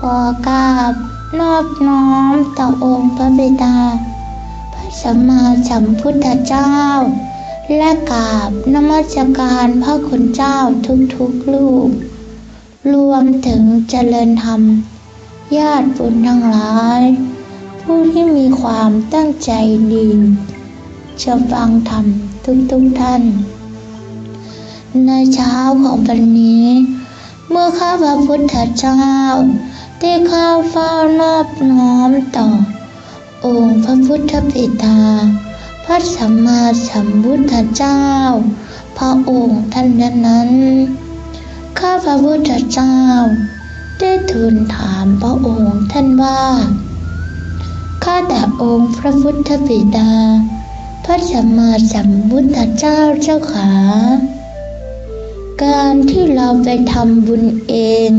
ขอกราบนอบน้อมต่อองค์พระบิดา พระสัมมาสัมพุทธเจ้า และกราบนมัสการพระคุณเจ้าทุกๆลูก รวมถึงเจริญธรรม ญาติบุญทั้งหลาย ผู้ที่มีความตั้งใจดีจะฟังธรรมทุกๆท่าน ในเช้าของวันนี้ เมื่อข้าพระพุทธเจ้า ได้เข้าเฝ้านอบน้อมต่อ องค์พระพุทธบิดา พระสัมมาสัมพุทธเจ้า พระองค์ท่านนั้น ข้าพระพุทธเจ้า ได้ทูลถามพระองค์ท่านว่า ข้าแต่องค์พระพุทธบิดา พระสัมมาสัมพุทธเจ้าเจ้าขา การที่เราไปทำบุญเอง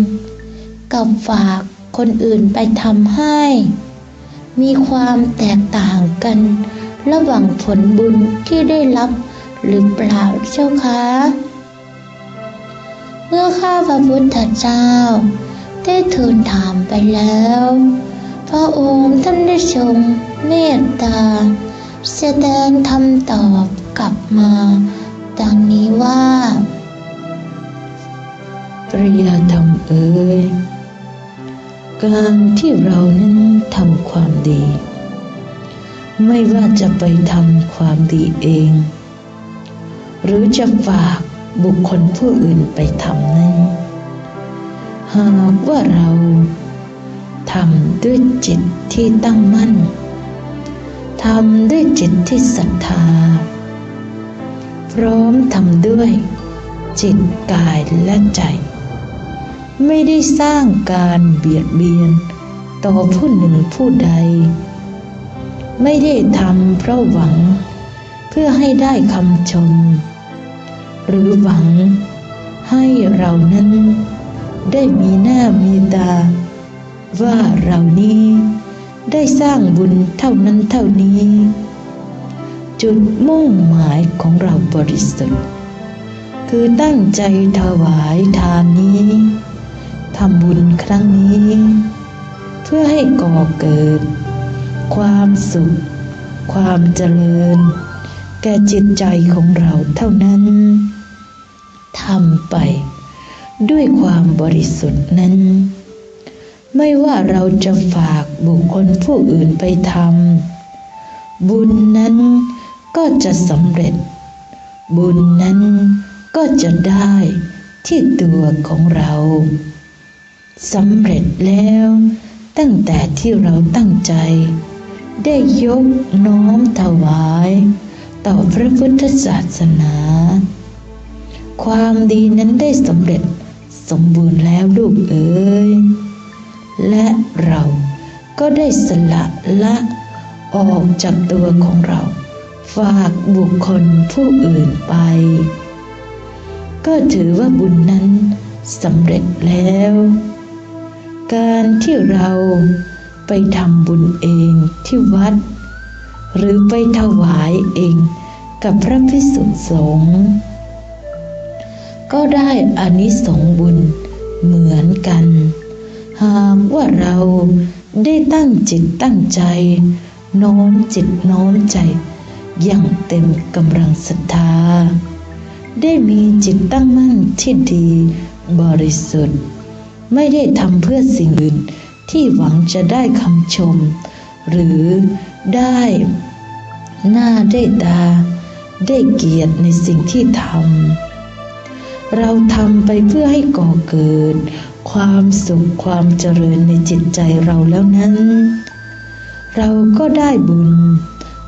กับฝาก คนอื่นไปทำให้ มีความแตกต่างกัน ระหว่างผลบุญที่ได้รับหรือเปล่าเจ้าคะเมื่อข้าพระพุทธเจ้า ได้ทูลถามไปแล้ว พระองค์ท่านได้ทรงเมตตา แสดงคำตอบกลับมาดังนี้ว่า ปริยธรรมเอ่ย การที่เรานั้นทำความดี ไม่ว่าจะไปทำความดีเอง หรือจะฝากบุคคลผู้อื่นไปทำนั้น หากว่าเราทำด้วยจิตที่ตั้งมั่นทำด้วยจิตที่ศรัทธา พร้อมทำด้วยจิตกายและใจ ไม่ได้สร้างการเบียดเบียน ต่อผู้หนึ่งผู้ใด ไม่ได้ทำเพราะหวัง เพื่อให้ได้คำชม หรือหวังให้เรานั้น ได้มีหน้ามีตา ว่าเรานี้ ได้สร้างบุญเท่านั้นเท่านี้ จุดมุ่งหมายของเราบริสุทธิ์ คือตั้งใจถวายทานนี้ ทำบุญครั้งนี้ เพื่อให้ก่อเกิด ความสุข ความเจริญ แก่จิตใจของเราเท่านั้นทำไปด้วยความบริสุทธิ์นั้น ไม่ว่าเราจะฝากบุคคลผู้อื่นไปทำบุญนั้นก็จะสำเร็จ บุญนั้นก็จะได้ที่ตัวของเรา สำเร็จแล้ว ตั้งแต่ที่เราตั้งใจ ได้ยกน้อมถวาย ต่อพระพุทธศาสนา ความดีนั้นได้สำเร็จสมบูรณ์แล้วลูกเอ๋ยและเราก็ได้สละละออกจากตัวของเรา ฝากบุคคลผู้อื่นไป ก็ถือว่าบุญนั้นสำเร็จแล้ว การที่เราไปทำบุญเองที่วัด หรือไปถวายเองกับพระพิสุสงฆ์ก็ได้อานิสงส์บุญเหมือนกัน หากว่าเราได้ตั้งจิตตั้งใจ โน้มจิตโน้มใจ อย่างเต็มกำลังศรัทธา ได้มีจิตตั้งมั่นที่ดีบริสุทธิ์ ไม่ได้ทำเพื่อสิ่งอื่นที่หวังจะได้คำชม หรือได้หน้าได้ตา ได้เกียรติในสิ่งที่ทำเราทำไปเพื่อให้ก่อเกิด ความสุขความเจริญในจิตใจเราแล้วนั้น เราก็ได้บุญ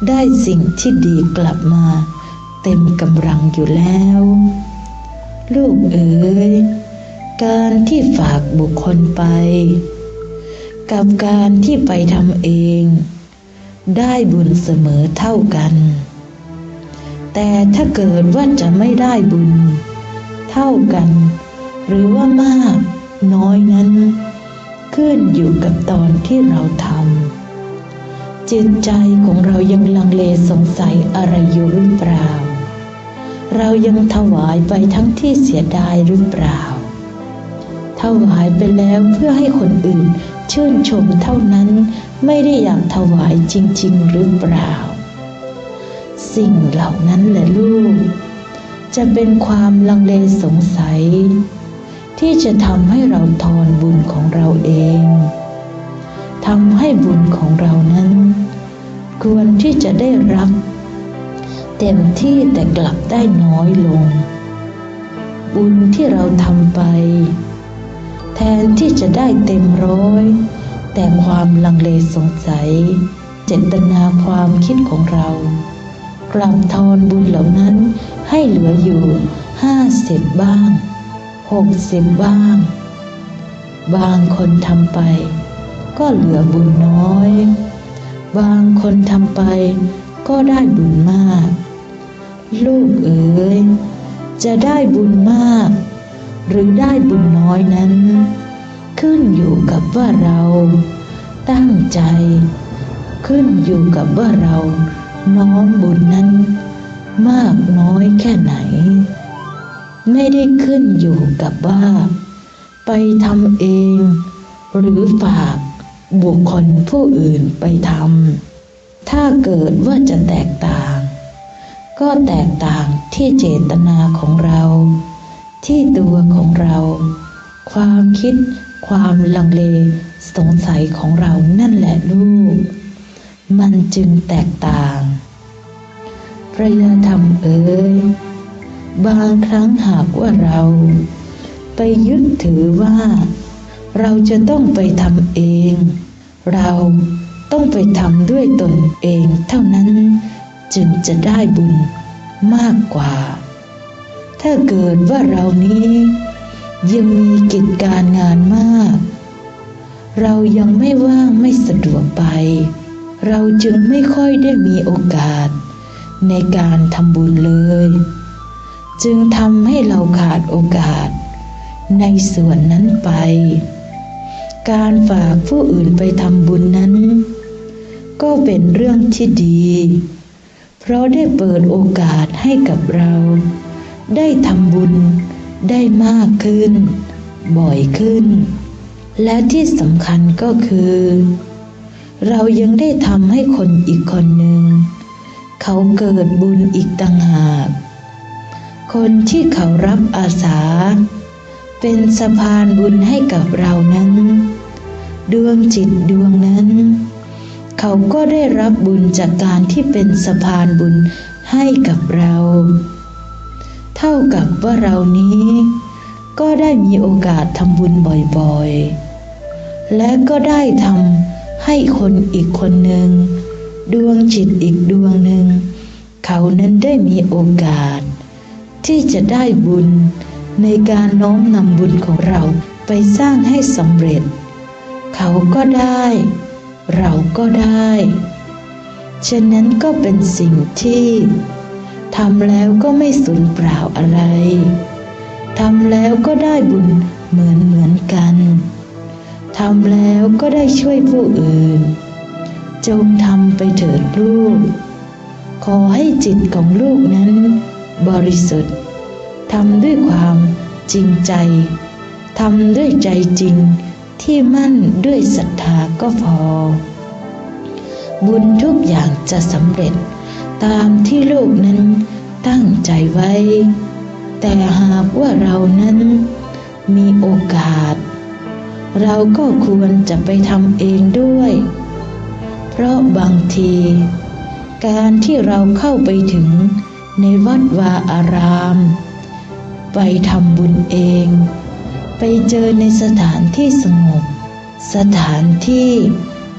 ได้สิ่งที่ดีกลับมา เต็มกำลังอยู่แล้ว ลูกเอ๋ย การที่ฝากบุคคลไป กับการที่ไปทำเอง ได้บุญเสมอเท่ากัน แต่ถ้าเกิดว่าจะไม่ได้บุญ เท่ากัน หรือว่ามากน้อยนั้น ขึ้นอยู่กับตอนที่เราทำจิตใจของเรายังลังเลสงสัยอะไรอยู่หรือเปล่า เรายังถวายไปทั้งที่เสียดายหรือเปล่า ถวายไปแล้วเพื่อให้คนอื่น ชื่นชมเท่านั้นไม่ได้อยากถวายจริง ๆ หรือเปล่า สิ่งเหล่านั้นแหละลูก จะเป็นความลังเลสงสัย ที่จะทำให้เราทอนบุญของเราเองทำให้บุญของเรานั้น ควรที่จะได้รับเต็มที่แต่กลับได้น้อยลง บุญที่เราทำไป แทนที่จะได้เต็มร้อย แต่ความลังเลสงสัย เจตนาความคิดของเรา กลับทอนบุญเหล่านั้นให้เหลืออยู่ห้าสิบบ้างหกสิบบ้าง บางคนทำไป ก็เหลือบุญน้อย บางคนทำไปก็ได้บุญมาก ลูกเอ๋ยจะได้บุญมาก หรือได้บุญน้อยนั้น ขึ้นอยู่กับว่าเราตั้งใจ ขึ้นอยู่กับว่าเราน้อมบุญนั้น มากน้อยแค่ไหน ไม่ได้ขึ้นอยู่กับว่า ไปทำเอง หรือฝากบุคคลผู้อื่นไปทำถ้าเกิดว่าจะแตกต่าง ก็แตกต่างที่เจตนาของเรา ที่ตัวของเรา ความคิด ความลังเล สงสัยของเรานั่นแหละลูก มันจึงแตกต่างพระยาธรรมเอ๋ยบางครั้งหากว่าเรา ไปยึดถือว่า เราจะต้องไปทำเอง เราต้องไปทำด้วยตนเองเท่านั้นจึงจะได้บุญมากกว่า ถ้าเกิดว่าเรานี้ ยังมีกิจการงานมาก เรายังไม่ว่างไม่สะดวกไป เราจึงไม่ค่อยได้มีโอกาส ในการทำบุญเลย จึงทำให้เราขาดโอกาส ในส่วนนั้นไป การฝากผู้อื่นไปทำบุญนั้น ก็เป็นเรื่องที่ดี เพราะได้เปิดโอกาสให้กับเรา ได้ทำบุญได้มากขึ้น บ่อยขึ้น และที่สำคัญก็คือ เรายังได้ทำให้คนอีกคนหนึ่ง เขาเกิดบุญอีกต่างหาก คนที่เขารับอาสา เป็นสะพานบุญให้กับเรานั้น ดวงจิตดวงนั้น เขาก็ได้รับบุญจากการที่เป็นสะพานบุญให้กับเรา เท่ากับว่าเรานี้ ก็ได้มีโอกาสทำบุญบ่อยๆ และก็ได้ทำให้คนอีกคนหนึ่ง ดวงจิตอีกดวงหนึ่ง เขานั้นได้มีโอกาส ที่จะได้บุญในการน้อมนำบุญของเราไปสร้างให้สำเร็จ เขาก็ได้ เราก็ได้ ฉะนั้นก็เป็นสิ่งที่ ทำแล้วก็ไม่สูญเปล่าอะไร ทำแล้วก็ได้บุญเหมือนเหมือนกัน ทำแล้วก็ได้ช่วยผู้อื่น จงทำไปเถิดลูก ขอให้จิตของลูกนั้น บริสุทธิ์ ทำด้วยความจริงใจ ทำด้วยใจจริงที่มั่นด้วยศรัทธาก็พอ บุญทุกอย่างจะสำเร็จ ตามที่ลูกนั้นตั้งใจไว้ แต่หากว่าเรานั้นมีโอกาส เราก็ควรจะไปทำเองด้วย เพราะบางที การที่เราเข้าไปถึงในวัดวาอาราม ไปทำบุญเอง ไปเจอในสถานที่สงบ สถานที่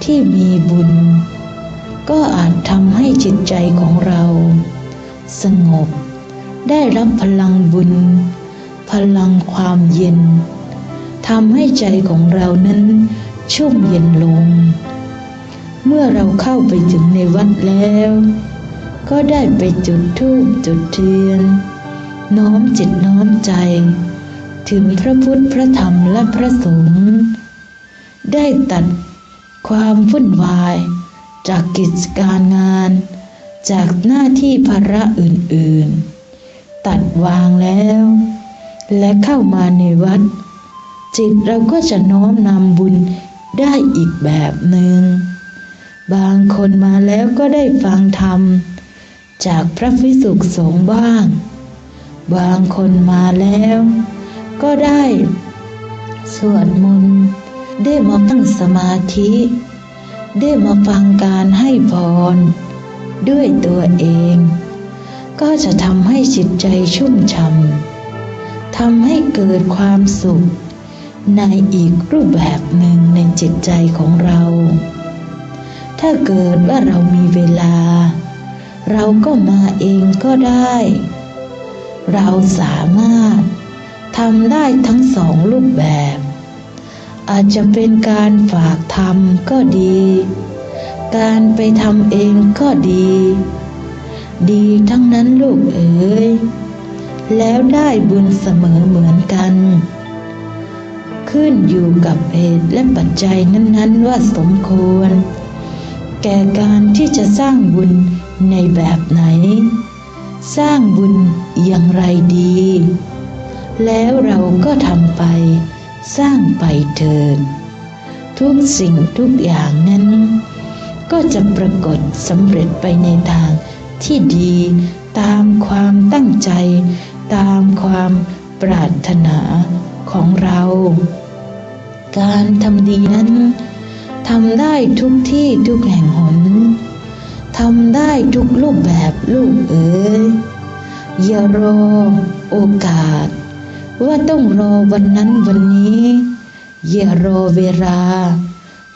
ที่มีบุญ ก็อาจทำให้จิตใจของเรา สงบ ได้รับพลังบุญ พลังความเย็นทำให้ใจของเรานั้นชุ่มเย็นลง เมื่อเราเข้าไปถึงในวัดแล้ว ก็ได้ไปจุดธูปจุดเทียน น้อมจิตน้อมใจ ถึงพระพุทธพระธรรมและพระสงฆ์ได้ตัดความวุ่นวาย จากกิจการงาน จากหน้าที่ภาระอื่นๆ ตัดวางแล้ว และเข้ามาในวัด จิตเราก็จะน้อมนำบุญได้อีกแบบหนึ่งบางคนมาแล้วก็ได้ฟังธรรม จากพระพิสุขสงฆ์บ้าง บางคนมาแล้ว ก็ได้ สวดมนต์ได้มาตั้งสมาธิ ได้มาฟังการให้พร ด้วยตัวเอง ก็จะทำให้จิตใจชุ่มช่ำทำให้เกิดความสุข ในอีกรูปแบบหนึ่งในจิตใจของเรา ถ้าเกิดว่าเรามีเวลา เราก็มาเองก็ได้ เราสามารถทำได้ทั้งสองรูปแบบ อาจจะเป็นการฝากทำก็ดี การไปทำเองก็ดี ดีทั้งนั้นลูกเอ๋ย แล้วได้บุญเสมอเหมือนกัน ขึ้นอยู่กับเหตุและปัจจัยนั้น ๆ ว่าสมควร แก่การที่จะสร้างบุญในแบบไหน สร้างบุญอย่างไรดี แล้วเราก็ทำไป สร้างไปเถิดทุกสิ่งทุกอย่างนั้น ก็จะปรากฏสำเร็จไปในทางที่ดีตามความตั้งใจ ตามความปรารถนาของเรา การทำดีนั้นทำได้ทุกที่ทุกแห่งหนทำได้ทุกรูปแบบลูกเอ๋ยอย่ารอโอกาส ว่าต้องรอวันนั้นวันนี้ อย่ารอเวลา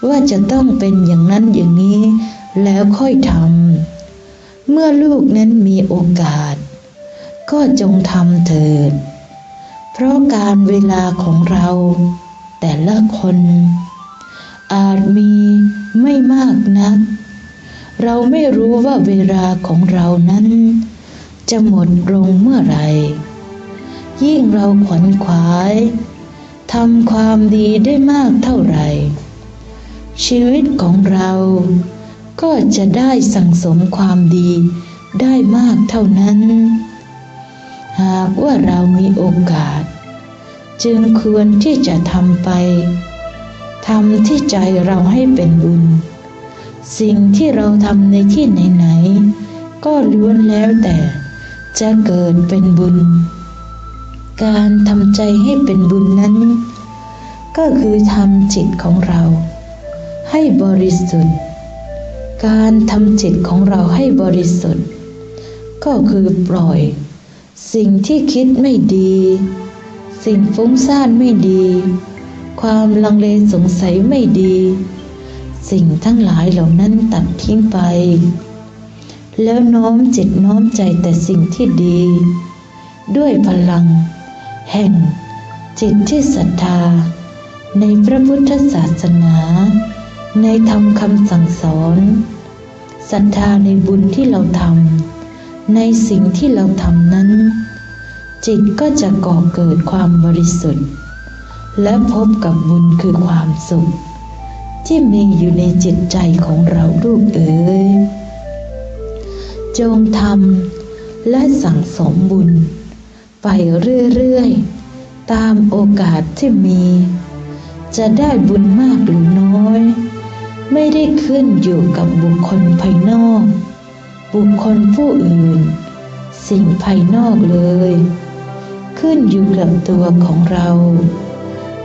ว่าจะต้องเป็นอย่างนั้นอย่างนี้ แล้วค่อยทำเมื่อลูกนั้นมีโอกาส ก็จงทำเถิด เพราะการเวลาของเรา แต่ละคน อาจมีไม่มากนัก เราไม่รู้ว่าเวลาของเรานั้น จะหมดลงเมื่อไหร่ ยิ่งเราขวนขวายทำความดีได้มากเท่าไหร่ ชีวิตของเราก็จะได้สั่งสมความดีได้มากเท่านั้น หากว่าเรามีโอกาส จึงควรที่จะทำไปทำที่ใจเราให้เป็นบุญ สิ่งที่เราทำในที่ไหน ๆ ก็ล้วนแล้วแต่จะเกิดเป็นบุญ การทำใจให้เป็นบุญนั้น ก็คือทำจิตของเรา ให้บริสุทธิ์ การทำจิตของเราให้บริสุทธิ์ ก็คือปล่อย สิ่งที่คิดไม่ดี สิ่งฟุ้งซ่านไม่ดี ความลังเลสงสัยไม่ดี สิ่งทั้งหลายเหล่านั้นตัดทิ้งไป แล้วน้อมจิตน้อมใจแต่สิ่งที่ดีด้วยพลัง แห่งจิตที่ศรัทธา ในพระพุทธศาสนา ในธรรมคำสั่งสอนศรัทธาในบุญที่เราทำในสิ่งที่เราทำนั้น จิตก็จะก่อเกิดความบริสุทธิ์ และพบกับบุญคือความสุข ที่มีอยู่ในจิตใจของเราลูกเอ๋ยจงทำและสั่งสมบุญ ไปเรื่อยๆ ตามโอกาสที่มี จะได้บุญมากหรือน้อย ไม่ได้ขึ้นอยู่กับบุคคลภายนอก บุคคลผู้อื่น สิ่งภายนอกเลย ขึ้นอยู่กับตัวของเรา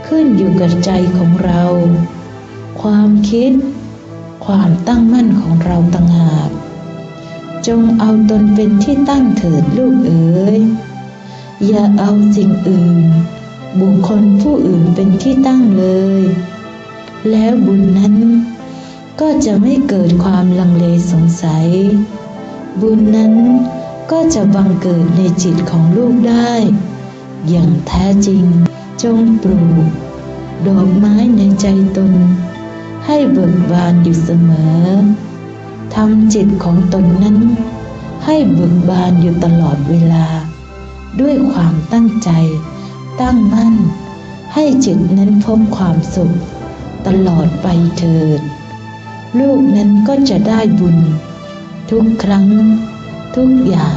ขึ้นอยู่กับใจของเรา ความคิด ความตั้งมั่นของเราต่างหาก จงเอาตนเป็นที่ตั้งเถิดลูกเอ๋ย อย่าเอาสิ่งอื่น บุคคลผู้อื่นเป็นที่ตั้งเลย แล้วบุญนั้นก็จะไม่เกิดความลังเลสงสัย บุญนั้นก็จะบังเกิดในจิตของลูกได้ อย่างแท้จริงจงปลูก ดอกไม้ในใจตน ให้เบิกบานอยู่เสมอทำจิตของตนนั้น ให้เบิกบานอยู่ตลอดเวลา ด้วยความตั้งใจ ตั้งมั่น ให้จิตนั้นพบความสุข ตลอดไปเถิด ลูกนั้นก็จะได้บุญ ทุกครั้ง ทุกอย่าง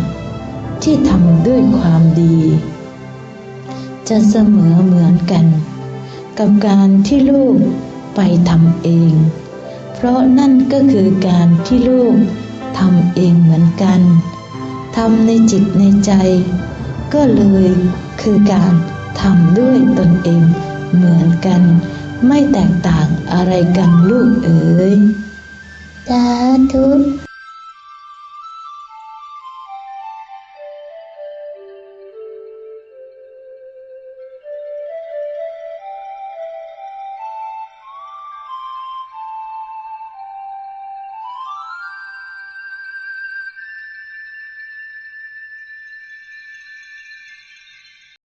ที่ทำด้วยความดี จะเสมอเหมือนกัน กับการที่ลูกไปทำเอง เพราะนั่นก็คือการที่ลูกทำเองเหมือนกันทำในจิตในใจ ก็เลยคือการทำด้วยตนเองเหมือนกัน ไม่แตกต่างอะไรกันลูกเอ๋ยสาธุ